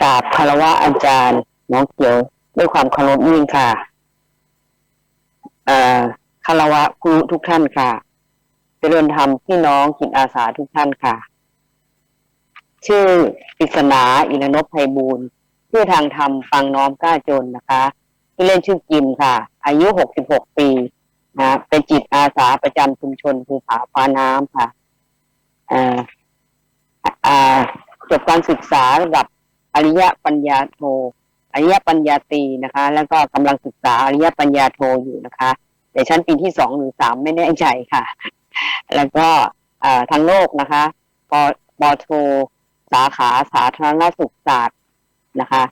กราบคารวะอาจารย์น้องเกียวด้วยความเคารพยิ่งค่ะคารวะครูทุกท่านค่ะ เจริญธรรมพี่น้องจิตอาสาทุกท่านค่ะ ชื่อปริศนาอินนพไพบูลชื่อทางธรรมฟังน้อมกล้าจนนะคะที่เล่นชื่อกิมค่ะ อายุหกสิบหกปีนะเป็นจิตอาสาประจำชุมชนภูผาฟ้าน้ำค่ะจบการศึกษาระดับ ริยปัญญาโทอริยปัญญาตีนะคะ แล้วก็กำลังศึกษาอริยปัญญาโทอยู่นะคะ แต่ชั้นปีที่สองหรือสามไม่แน่ใจค่ะ แล้วก็ทางโลกนะคะปปโทสาขาสาธารณสุขศาสตร์นะคะ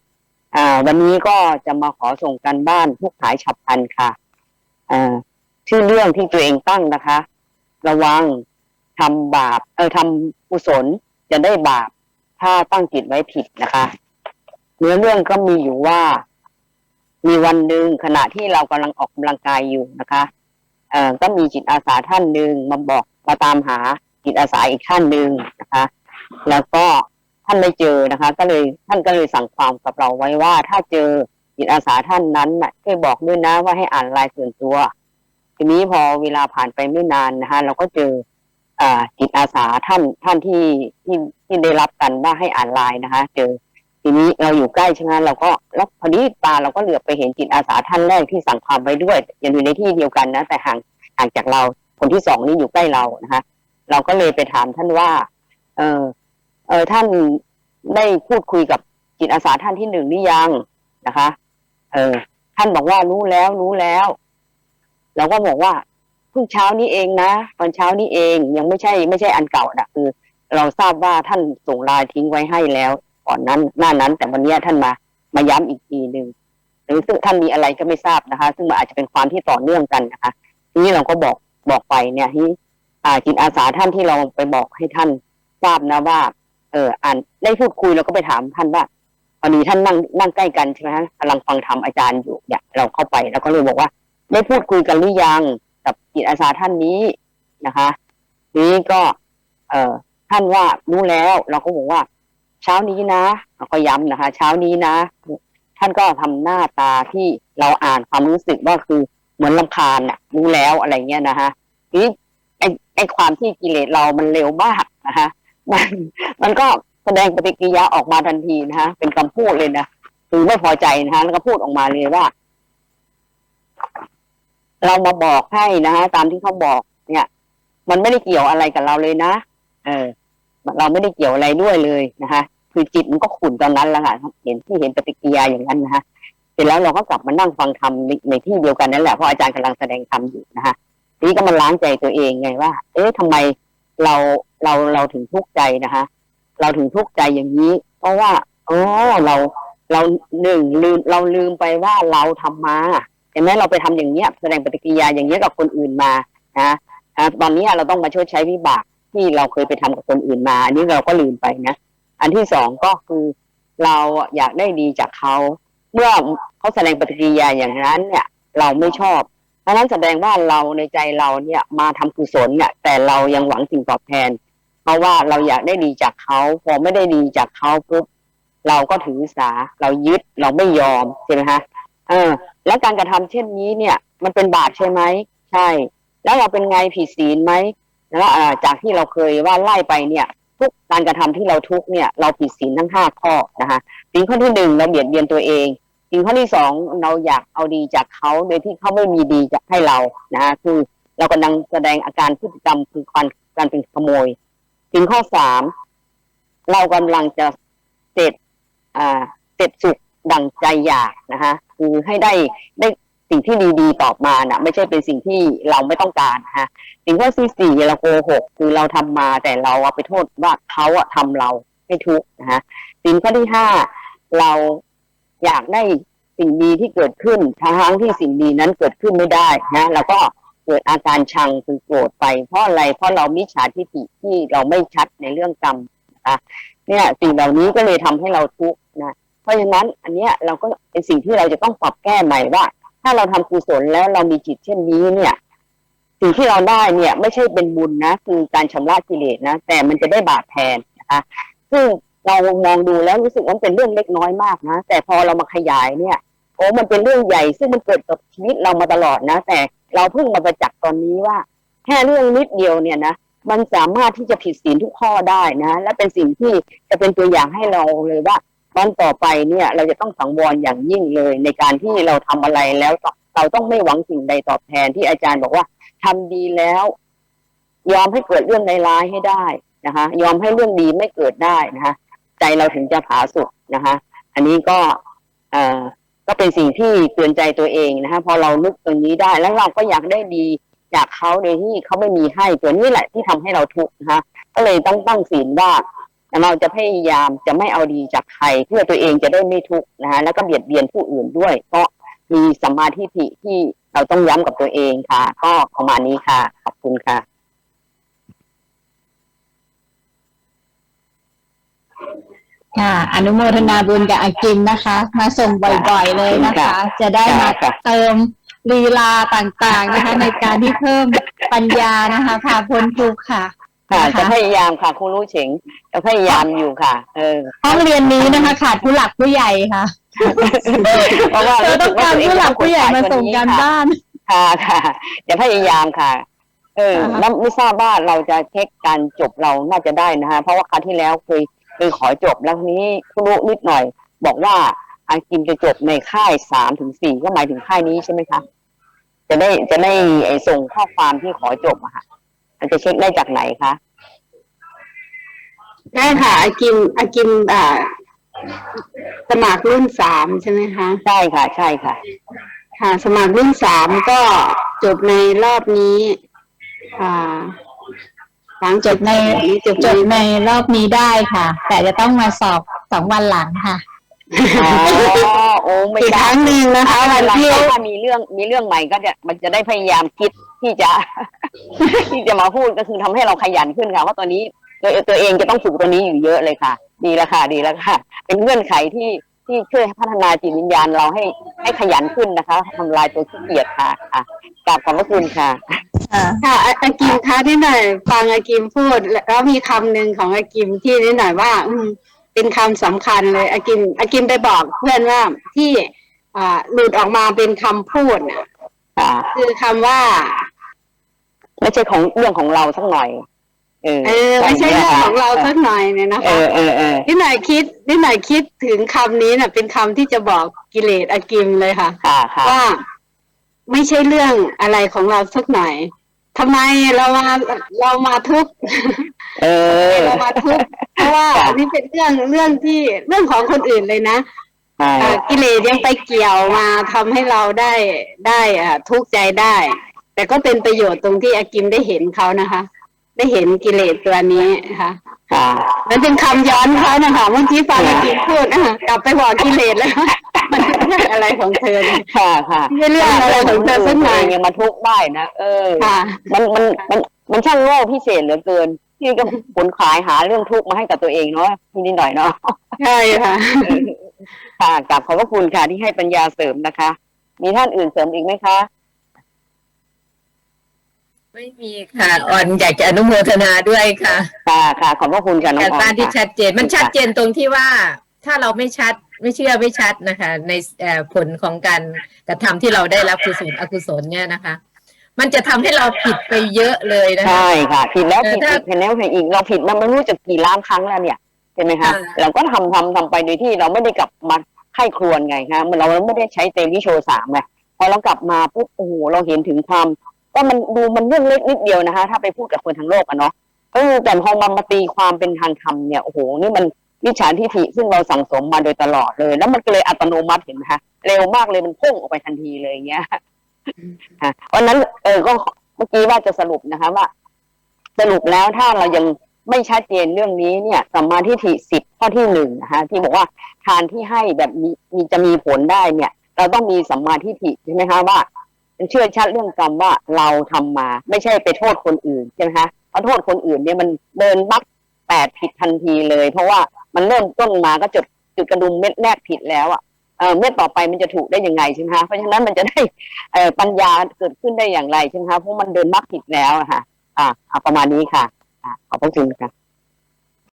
อ่าวันนี้ก็จะมาขอส่งกันบ้านผู้ขายฉับพลันค่ะอ่าชื่อเรื่องที่ตัวเองตั้งนะคะ ระวังทำบาป เออทำกุศลจะได้บาป ถ้าตั้งจิตไว้ผิดนะคะ เนื้อเรื่องก็มีอยู่ว่า มีวันหนึ่งขณะที่เรากำลังออกกำลังกายอยู่นะคะเอ่อก็มีจิตอาสาท่านหนึ่งมาบอกมาตามหาจิตอาสาอีกท่านหนึ่งนะคะ แล้วก็ท่านไม่เจอนะคะ ก็เลยท่านก็เลยสั่งความกับเราไว้ว่า ถ้าเจอจิตอาสาท่านนั้นน่ะช่วยบอกด้วยนะว่าให้อ่านรายส่วนตัว ทีนี้พอเวลาผ่านไปไม่นานนะคะ เราก็เจอ อ่าจิตอาสาท่านท่านที่ที่ที่ได้รับกันว่าให้อ่านไลน์นะคะ เจอทีนี้เราอยู่ใกล้ใช่ไหมเราก็แล้วพอดีตาเราก็เหลือบไปเห็นจิตอาสาท่านแรกที่สั่งความไว้ด้วยยังอยู่ในที่เดียวกันนะ แต่ห่างห่างจากเราคนที่สองนี่อยู่ใกล้เรานะคะเราก็เลยไปถามท่านว่า เออเออท่านได้พูดคุยกับจิตอาสาท่านที่หนึ่งหรือยังนะคะ เออท่านบอกว่ารู้แล้วรู้แล้ว เราก็บอกว่า พิ่งเช้านี้เองนะตอนเช้านี้เองยังไม่ใช่ไม่ใช่อันเก่านะคือ เราทราบว่าท่านส่งลน์ทิ้งไว้ให้แล้วก่อนนั้นหน้านั้น แต่วันนี้ท่านมามาย้ำอีกทีหนึ่งหรือซึ่งท่านมีอะไรก็ไม่ทราบนะคะ ซึ่งมันอาจจะเป็นความที่ต่อเนื่องกันนะคะ ทีนี้เราก็บอกบอกไปเนี่ยที่จิตอาสาท่านที่เราไปบอกให้ท่านทราบนะว่า เอออ่านได้พูดคุยเราก็ไปถามท่านว่าพอดีท่านนั่งนั่งใกล้กันใช่ไหมฮะกำลังฟังธรรมอาจารย์อยู่เนี่ยเราเข้าไปแล้วก็เลยบอกว่า ได้พูดคุยกันหรือยัง กับจิตอาสาท่านนี้นะคะนี้ก็เอ่อท่านว่ารู้แล้ว เราก็บอกว่า เช้านี้นะเราก็ย้ำนะคะ เช้านี้นะ ท่านก็ทำหน้าตาที่เราอ่านความรู้สึกว่าคือเหมือนลำคาญน่ะ รู้แล้วอะไรเงี้ยนะคะนี้ไอไอความที่กิเลสเรามันเร็วมากนะคะมันมันก็แสดงปฏิกิริยาออกมาทันทีนะคะเป็นคำพูดเลยนะคือไม่พอใจนะคะแล้วก็พูดออกมาเลยว่า เรามาบอกให้นะคะตามที่เขาบอก เนี่ย มันไม่ได้เกี่ยวอะไรกับเราเลยนะเออ เราไม่ได้เกี่ยวอะไรด้วยเลยนะคะคือจิตมันก็ขุ่นตอนนั้นแล้วค่ะเห็นที่เห็นปฏิกิริยาอย่างนั้นนะคะเสร็จแล้วเราก็กลับมานั่งฟังธรรมในที่เดียวกันนั่นแหละเพราะอาจารย์กำลังแสดงธรรมอยู่นะคะทีนี้ก็มาล้างใจตัวเองไงว่า เอ๊ะทำไมเราเราเราถึงทุกข์ใจนะคะ เราถึงทุกข์ใจอย่างนี้ เพราะว่าอ๋อเราเราหนึ่งลืมเราลืมไปว่าเราทำมา ห็นไหมเราไปทำอย่างเนี้ยแสดงปฏิกิริยาอย่างเนี้ยกับคนอื่นมานะอ่าตอนนี้เราต้องมาชดใช้วิบากที่เราเคยไปทำกับคนอื่นมา อันนี้เราก็ลืมไปนะ อันที่สองก็คือเราอยากได้ดีจากเขาเมื่อเขาแสดงปฏิกิริยาอย่างนั้นเนี่ย เราไม่ชอบเพราะฉะนั้นแสดงว่าเราในใจเราเนี่ยมาทำกุศลเนี่ย แต่เรายังหวังสิ่งตอบแทน เพราะว่าเราอยากได้ดีจากเขาพอไม่ได้ดีจากเขาปุ๊บเราก็ถือสาเรายึดเราไม่ยอมใช่ไหมฮะ เออ แล้วการกระทำเช่นนี้เนี่ย มันเป็นบาปใช่ไหมใช่ แล้วเราเป็นไงผิดศีลไหมแล้วอ่าจากที่เราเคยว่าไล่ไปเนี่ย ทุกการกระทำที่เราทุกเนี่ย เราผิดศีลทั้งห้าข้อนะคะศีลข้อที่หนึ่งเราเบียดเบียนตัวเองศีลข้อที่สองเราอยากเอาดีจากเขาโดยที่เขาไม่มีดีจากให้เรานะคะคือเรากำลังแสดงอาการพฤติกรรมคือการการเป็นขโมยศีลข้อสามเรากำลังจะเสร็จอ่าเสร็จสุขดังใจอยากนะคะ คือให้ได้ได้สิ่งที่ดีๆตอบมานะไม่ใช่เป็นสิ่งที่เราไม่ต้องการนะคะสิ่งข้อที่สี่เราโกหกคือเราทำมาแต่เราเอาไปโทษว่าเขาอะทำเราให้ทุกข์นะคะสิ่งข้อที่ห้าเราอยากได้สิ่งดีที่เกิดขึ้นทั้งที่สิ่งดีนั้นเกิดขึ้นไม่ได้นะแล้วก็เกิดอาการชังคือโกรธไปเพราะอะไรเพราะเรามิจฉาทิฏฐิที่เราไม่ชัดในเรื่องกรรมนะคะเนี่ยสิ่งเหล่านี้ก็เลยทำให้เราทุกข์ เพราะฉะนั้นอันเนี้ยเราก็เป็นสิ่งที่เราจะต้องปรับแก้ใหม่ว่า ถ้าเราทำกุศลแล้วเรามีจิตเช่นนี้เนี่ย สิ่งที่เราได้เนี่ย ไม่ใช่เป็นบุญนะ คือการชำระกิเลสนะ แต่มันจะได้บาปแทนนะคะซึ่งเรามองดูแล้วรู้สึกว่าเป็นเรื่องเล็กน้อยมากนะ แต่พอเรามาขยายเนี่ยโอ้มันเป็นเรื่องใหญ่ ซึ่งมันเกิดกับชีวิตเรามาตลอดนะ แต่เราเพิ่งมาประจักษ์ตอนนี้ว่า แค่เรื่องนิดเดียวเนี่ยนะมันสามารถที่จะผิดศีลทุกข้อได้นะ และเป็นสิ่งที่จะเป็นตัวอย่างให้เราเลยว่า วันต่อไปเนี่ยเราจะต้องสังวรอย่างยิ่งเลย ในการที่เราทำอะไรแล้วเราต้องไม่หวังสิ่งใดตอบแทนที่อาจารย์บอกว่าทำดีแล้ว ยอมให้เกิดเรื่องร้ายให้ได้นะคะ ยอมให้เรื่องดีไม่เกิดได้นะคะ ใจเราถึงจะผาสุกนะคะ อันนี้ก็เอ่อก็เป็นสิ่งที่เตือนใจตัวเองนะคะพอเรานึกตรงนี้ได้แล้วเราก็อยากได้ดีจากเขาโดยที่เขาไม่มีให้ตัวนี้แหละที่ทำให้เราทุกข์นะคะก็เลยต้องตั้งศีลว่า เราจะพยายามจะไม่เอาดีจากใคร เพื่อตัวเองจะได้ไม่ทุกข์นะคะแล้วก็เบียดเบียนผู้อื่นด้วยเพราะมีสัมมาทิฏฐิที่เราต้องย้ำกับตัวเองค่ะ ก็ประมาณนี้ค่ะ ขอบคุณค่ะค่ะอนุโมทนาบุญกับอากิมนะคะ มาส่งบ่อยๆเลยนะคะ จะได้มาค่ะเติมลีลาต่างๆนะคะ ในการที่เพิ่มปัญญานะคะพาพ้นทุกข์ค่ะ ค่ะนะคะจะพยายามค่ะคุณรู้เฉงจะพยายามอยู่ค่ะ เออห้องเรียนนี้นะคะ ขาดผู้หลักผู้ใหญ่ค่ะเพราะว่าเราต้องการผู้หลักผู้ใหญ่มาส่งการบ้าน ค่ะค่ะจะพยายามค่ะ เอออ่าฮะแล้วไม่ทราบว่าเราจะเช็คการจบเราน่าจะได้นะคะ เพราะว่าคราวที่แล้วเคยเคยขอจบแล้วทีนี้คุณรู้นิดหน่อย บอกว่าอากิมจะจบในค่ายสามถึงสี่ก็หมายถึงค่ายนี้ใช่ไหมคะจะได้จะได้ไอ้ส่งข้อความที่ขอจบอะค่ะ มันจะเช็คได้จากไหนคะได้ค่ะอากิมอากิมอ่าสมัครรุ่นสามใช่ไหมคะ ใช่ค่ะ ใช่ค่ะ ค่ะ สมัครรุ่นสามก็จบในรอบนี้อ่าหลังจบในจบจในบในรอบนี้ได้ค่ะ แต่จะต้องมาสอบสองวันหลังค่ะอ๋อโอ้ไม่อีกได้ครั้งหนึ่งนะคะถ้าวันที่ถ้ามีเรื่องมีเรื่องใหม่ก็จะมันจะได้พยายามคิด ที่จะ ที่จะมาพูดก็คือทำให้เราขยันขึ้นค่ะเพราะตอนนี้ตัวตัวเองจะต้องฝึกตัวนี้อยู่เยอะเลยค่ะ ดีแล้วค่ะ ดีแล้วค่ะ เป็นเงื่อนไขที่ที่ช่วยพัฒนาจิตวิญญาณเราให้ให้ขยันขึ้นนะคะทำลายตัวขี้เกียจค่ะค่ะกราบขอบพระคุณค่ะค่ะอาอากิมคะนิดหน่อยฟังอากิมพูด แล้วมีคำหนึ่งของอากิมที่นิดหน่อยว่า อืมเป็นคำสำคัญเลยอากิมอากิมไปบอกเพื่อนว่าที่อ่าหลุดออกมาเป็นคำพูดน่ะค่ะคือคำว่า ไม่ใช่ของเรื่องของเราสักหน่อยเออเออไม่ใช่เรื่องของเราสักหน่อยเนี่ยนะเอคะอเออเออนิดหน่อยคิดนิดหน่อยคิดถึงคำนี้น่ะ เป็นคำที่จะบอกกิเลสอากิมเลยค่ะค่ะค่ะว่าไม่ใช่เรื่องอะไรของเราสักหน่อยทำไมเรามาเรามาทุกข์เออเรามาทุกข์เพราะว่าค่ะอันนี้เป็นเรื่องเรื่องที่เรื่องของคนอื่นเลยนะใช่อ่ากิเลสยังไปเกี่ยวมาทำให้เราได้ได้อ่าทุกข์ใจได้ แต่ก็เป็นประโยชน์ตรงที่อากิมได้เห็นเขานะคะ ได้เห็นกิเลสตัวนี้นะคะค่ะมันเป็นคำย้อนเขานะคะเมื่อกี้ฟังอากิมพูดอะกลับไปบอกกิเลสแล้วมันเป็นเรื่องอะไรของเธอเนี่ยค่ะค่ะไม่ใช่เรื่องอะไรของเธอสักหน่อยยังมาทุกข์ได้นะเออค่ะมันมันมันมันช่างโง่พิเศษเหลือเกินที่ก็ผลขายหาเรื่องทุกข์มาให้กับตัวเองเนาะทีนิดหน่อยเนาะใช่ค่ะค่ะกลับขอบพระคุณค่ะที่ให้ปัญญาเสริมนะคะ มีท่านอื่นเสริมอีกไหมคะ ไม่มีค่ะอ่อนอยากจะอนุโมทนาด้วยค่ะค่ะค่ะขอบพระคุณค่ะน้องแต่ออการมที่ค่ะ ชัดเจนมันชัดเจนตรงที่ว่า ถ้าเราไม่ชัดไม่เชื่อไม่ชัดนะคะ ในเอ่อผลของการกระทำที่เราได้รับกุศลอกุศลเนี่ยนะคะ มันจะทำให้เราผิดไปเยอะเลยนะคะ ใช่ค่ะผิดแล้วเออผิดถ้าอีกผิดแล้วผิดอีกเราผิดมันไม่รู้จะกี่ล้านครั้งแล้วเนี่ยใช่ไหมคะค่ะ เราก็ทำทำทำไปโดยที่เราไม่ได้กลับมาไข้ครวนไงคะมันเราไม่ได้ใช้เต็มวิโชสามไงพอเรากลับมาปุ๊บโอ้โหเราเห็นถึงความ ว่ามันดูมันเรื่องเล็กนิดเดียวนะคะ ถ้าไปพูดกับคนทั้งโลกอะเนาะเออแต่พอมามาตีความเป็นทางธรรมเนี่ยโอ้โหนี่มันวิชาทิฏฐิซึ่งเราสั่งสมมาโดยตลอดเลย แล้วมันก็เลยอัตโนมัติเห็นไหมคะเร็วมากเลยมันพุ่งออกไปทันทีเลยอย่างเงี้ยค่ะวันนั้นเออก็เมื่อกี้ว่าจะสรุปนะคะว่า สรุปแล้วถ้าเรายังไม่ชัดเจนเรื่องนี้เนี่ยสัมมาทิฏฐิสิบข้อที่หนึ่งนะคะที่บอกว่าทานที่ให้แบบมีมีจะมีผลได้เนี่ย เราต้องมีสัมมาทิฏฐิใช่ไหมคะว่า เชื่อชัดเรื่องกรรมว่าเราทำมา ไม่ใช่ไปโทษคนอื่นใช่ไหมคะเพราะโทษคนอื่นเนี่ยมันเดินบักแปดผิดทันทีเลย เพราะว่ามันเริ่มต้นมาก็จุดจุดกระดุมเม็ดแรกผิดแล้วอะเออเม็ดต่อไปมันจะถูกได้ยังไงใช่ไหมคะเพราะฉะนั้นมันจะได้เออปัญญาเกิดขึ้นได้อย่างไรใช่ไหมคะเพราะมันเดินมักผิดแล้วอะค่ะ อ่าเอาประมาณนี้ค่ะอ่าขอบพระคุณค่ะ